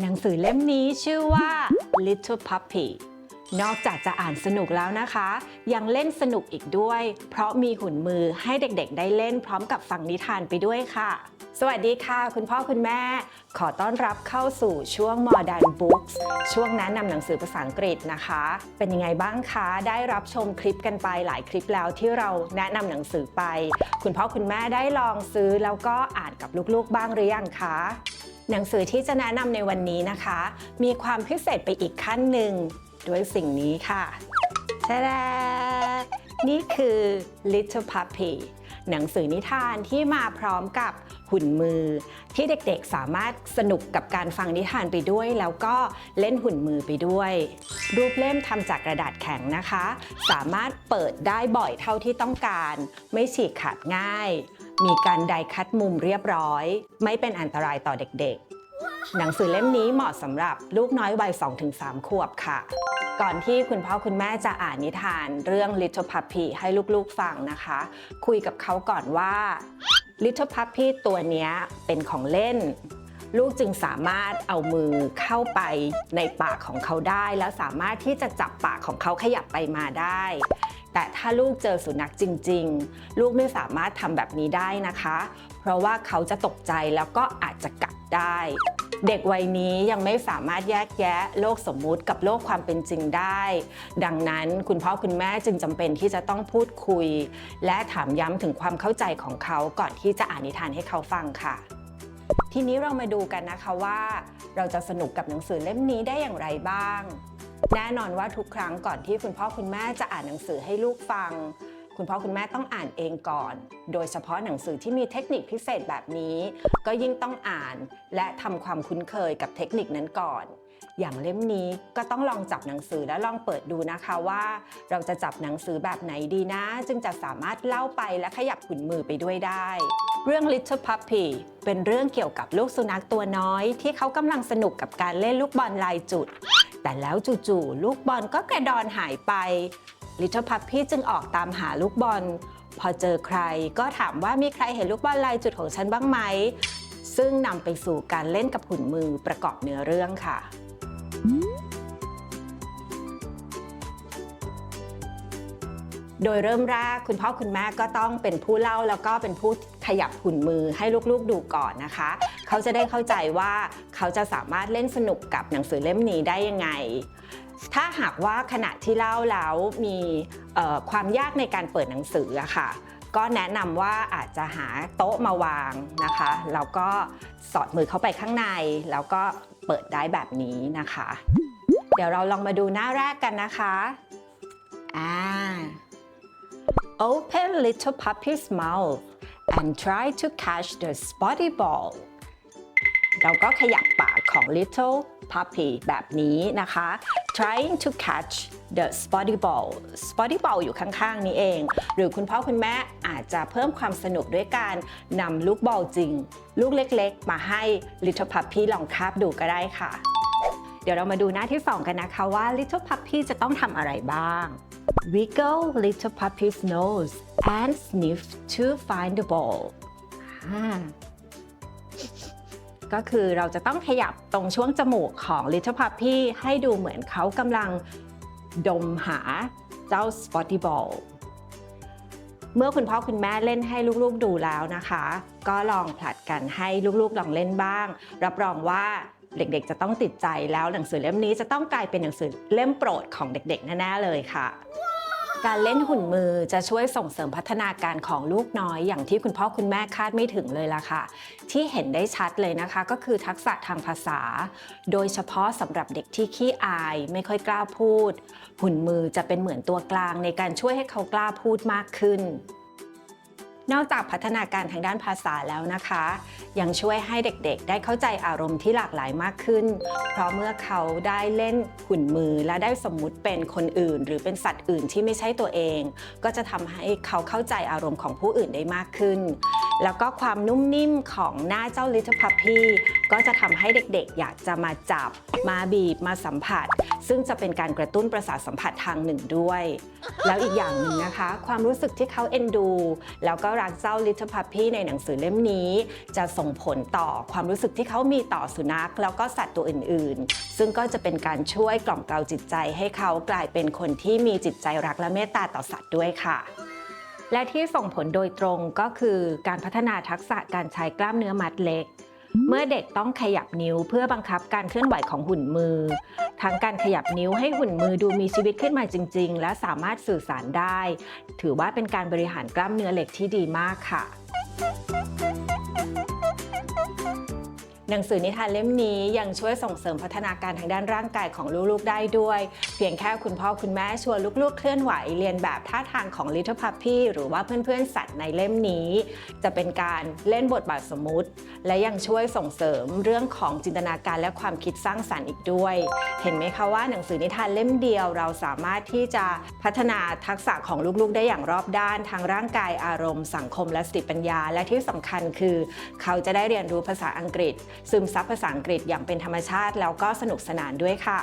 หนังสือเล่มนี้ชื่อว่า Little Puppy นอกจากจะอ่านสนุกแล้วนะคะ ยังเล่นสนุกอีกด้วย เพราะมีหุ่นมือให้เด็กๆ ได้เล่นพร้อมกับฟังนิทานไปด้วยค่ะ สวัสดีค่ะ คุณพ่อคุณแม่ ขอต้อนรับเข้าสู่ช่วง Modern Books ช่วงแนะนำหนังสือภาษาอังกฤษนะคะ เป็นยังไงบ้างคะ ได้รับชมคลิปกันไปหลายคลิปแล้วที่เราแนะนำหนังสือไป คุณพ่อคุณแม่ได้ลองซื้อแล้วก็อ่านกับลูกๆบ้างหรือยังคะ หนังสือที่จะแนะนำในวันนี้นะคะ มีความพิเศษไปอีกขั้นหนึ่งด้วยสิ่งนี้ค่ะแท้ๆนี่คือ Little Puppy หนังสือนิทานที่มาพร้อมกับหุ่นมือ ที่เด็กๆสามารถสนุกกับการฟังนิทานไปด้วย แล้วก็เล่นหุ่นมือไปด้วย รูปเล่มทำจากกระดาษแข็งนะคะ สามารถเปิดได้บ่อยเท่าที่ต้องการ ไม่ฉีกขาดง่าย มีการไดคัดมุมเรียบร้อย ไม่เป็นอันตรายต่อเด็กๆ หนังสือเล่มนี้เหมาะสำหรับลูกน้อยวัย 2-3 ขวบค่ะ ก่อนที่คุณพ่อคุณแม่จะอ่านนิทานเรื่อง Little Puppy ให้ลูกๆฟังนะคะ คุยกับเขาก่อนว่า Little Puppy ตัวนี้เป็นของเล่นลูกจึงสามารถเอามือเข้าไปในปากของเขาได้ แล้วสามารถที่จะจับปากของเขาขยับไปมาได้ แต่ถ้าลูกเจอสุนัขจริง ๆ ลูกไม่สามารถทำแบบนี้ได้นะคะ เพราะว่าเขาจะตกใจแล้วก็อาจจะกัดได้ เด็กวัยนี้ยังไม่สามารถแยกแยะโลกสมมุติกับโลกความเป็นจริงได้ ดังนั้นคุณพ่อคุณแม่จึงจำเป็นที่จะต้องพูดคุย และถามย้ำถึงความเข้าใจของเขาก่อนที่จะอ่านนิทานให้เขาฟังค่ะทีนี้เรามาดูกันนะคะว่า เราจะสนุกกับหนังสือเล่มนี้ได้อย่างไรบ้าง แน่นอนว่าทุกครั้งก่อนที่คุณพ่อคุณแม่จะอ่านหนังสือให้ลูกฟัง คุณพ่อคุณแม่ต้องอ่านเองก่อน โดยเฉพาะหนังสือที่มีเทคนิคพิเศษแบบนี้ ก็ยิ่งต้องอ่านและทำความคุ้นเคยกับเทคนิคนั้นก่อน อย่างเล่มนี้ก็ต้องลองจับหนังสือและลองเปิดดูนะคะว่า เราจะจับหนังสือแบบไหนดีนะ จึงจะสามารถเล่าไปและขยับหุ่นมือไปด้วยได้เรื่อง Little Puppy เป็นเรื่องเกี่ยวกับลูกสุนัขตัวน้อย ที่เขากำลังสนุกกับการเล่นลูกบอลลายจุด แต่แล้วจู่ๆลูกบอลก็กระดอนหายไป Little Puppy จึงออกตามหาลูกบอล พอเจอใครก็ถามว่ามีใครเห็นลูกบอลลายจุดของฉันบ้างไหม ซึ่งนำไปสู่การเล่นกับหุ่นมือประกอบเนื้อเรื่องค่ะ โดยเริ่มแรกคุณพ่อคุณแม่ก็ต้องเป็นผู้เล่าแล้วก็เป็นผู้ขยับหุ่นมือให้ลูกๆดูก่อนนะคะ เขาจะได้เข้าใจว่าเขาจะสามารถเล่นสนุกกับหนังสือเล่มนี้ได้ยังไง ถ้าหากว่าขณะที่เล่าแล้วมีความยากในการเปิดหนังสืออะค่ะก็แนะนำว่าอาจจะหาโต๊ะมาวางนะคะแล้วก็สอดมือเข้าไปข้างใน แล้วก็เปิดได้แบบนี้นะคะ เดี๋ยวเราลองมาดูหน้าแรกกันนะคะอ่า Open little puppy's mouth and try to catch the spotty ball เราก็ขยับปากของ little puppy แบบนี้นะคะ trying to catch the spotty ball spotty ball อยู่ข้างๆ นี้เอง หรือคุณพ่อคุณแม่อาจจะเพิ่มความสนุกด้วยการนำลูกบอลจริง ลูกเล็กๆ มาให้ little puppy ลองคาบดูก็ได้ค่ะ เดี๋ยวเรามาดูหน้าที่2กันนะคะว่า little puppy จะต้องทำอะไรบ้าง Wiggle little puppy's nose and sniff to find the ball ก็คือเราจะต้องขยับตรงช่วงจมูกของ little puppy ให้ดูเหมือนเขากำลังดมหาเจ้า spotty ball เมื่อคุณพ่อคุณแม่เล่นให้ลูกๆดูแล้วนะคะ ก็ลองผลัดกันให้ลูกๆลองเล่นบ้าง รับรองว่า เด็กๆ จะต้องติดใจแล้วหนังสือเล่มนี้จะต้องกลายเป็นหนังสือเล่มโปรดของเด็กๆ แน่ๆ เลยค่ะ การเล่นหุ่นมือจะช่วยส่งเสริมพัฒนาการของลูกน้อย อย่างที่คุณพ่อคุณแม่คาดไม่ถึงเลยล่ะค่ะ ที่เห็นได้ชัดเลยนะคะ ก็คือทักษะทางภาษา โดยเฉพาะสำหรับเด็กที่ขี้อายไม่ค่อยกล้าพูด หุ่นมือจะเป็นเหมือนตัวกลางในการช่วยให้เขากล้าพูดมากขึ้น นอกจากพัฒนาการทางด้านภาษาแล้วนะคะ ยังช่วยให้เด็กๆ ได้เข้าใจอารมณ์ที่หลากหลายมากขึ้น เพราะเมื่อเขาได้เล่นหุ่นมือและได้สมมุติเป็นคนอื่น หรือเป็นสัตว์อื่นที่ไม่ใช่ตัวเอง ก็จะทำให้เขาเข้าใจอารมณ์ของผู้อื่นได้มากขึ้น แล้วก็ความนุ่มนิ่มของหน้าเจ้า Little Puppy ก็จะทำให้เด็กๆ อยากจะมาจับ มาบีบ มาสัมผัส ซึ่งจะเป็นการกระตุ้นประสาทสัมผัสทางหนึ่งด้วย แล้วอีกอย่างหนึ่งนะคะ ความรู้สึกที่เขาเอ็นดู แล้วก็รักเจ้า Little Puppy ในหนังสือเล่มนี้ จะส่งผลต่อความรู้สึกที่เขามีต่อสุนัข แล้วก็สัตว์ตัวอื่นๆ ซึ่งก็จะเป็นการช่วยกล่อมเกลาจิตใจให้เขากลายเป็นคนที่มีจิตใจรักและเมตตาต่อสัตว์ด้วยค่ะ และที่ส่งผลโดยตรงก็คือการพัฒนาทักษะการใช้กล้ามเนื้อมัดเล็ก เมื่อเด็กต้องขยับนิ้วเพื่อบังคับการเคลื่อนไหวของหุ่นมือ ทั้งการขยับนิ้วให้หุ่นมือดูมีชีวิตขึ้นมาจริง ๆ และสามารถสื่อสารได้ ถือว่าเป็นการบริหารกล้ามเนื้อเหล็กที่ดีมากค่ะ หนังสือนิทานเล่มนี้ยังช่วยส่งเสริมพัฒนาการทางด้านร่างกายของลูกๆได้ด้วย เพียงแค่คุณพ่อคุณแม่ชวนลูกๆ เคลื่อนไหวเรียนแบบท่าทางของ Little Puppy หรือว่าเพื่อนๆ สัตว์ในเล่มนี้ จะเป็นการเล่นบทบาทสมมุติ และยังช่วยส่งเสริมเรื่องของจินตนาการและความคิดสร้างสรรค์อีกด้วย เห็นไหมคะว่าหนังสือนิทานเล่มเดียวเราสามารถที่จะพัฒนาทักษะของลูกๆ ได้อย่างรอบด้านทางร่างกายอารมณ์ สังคมและสติปัญญา และที่สำคัญคือ เขาจะได้เรียนรู้ภาษาอังกฤษซึมซับภาษาอังกฤษอย่างเป็นธรรมชาติ แล้วก็สนุกสนานด้วยค่ะ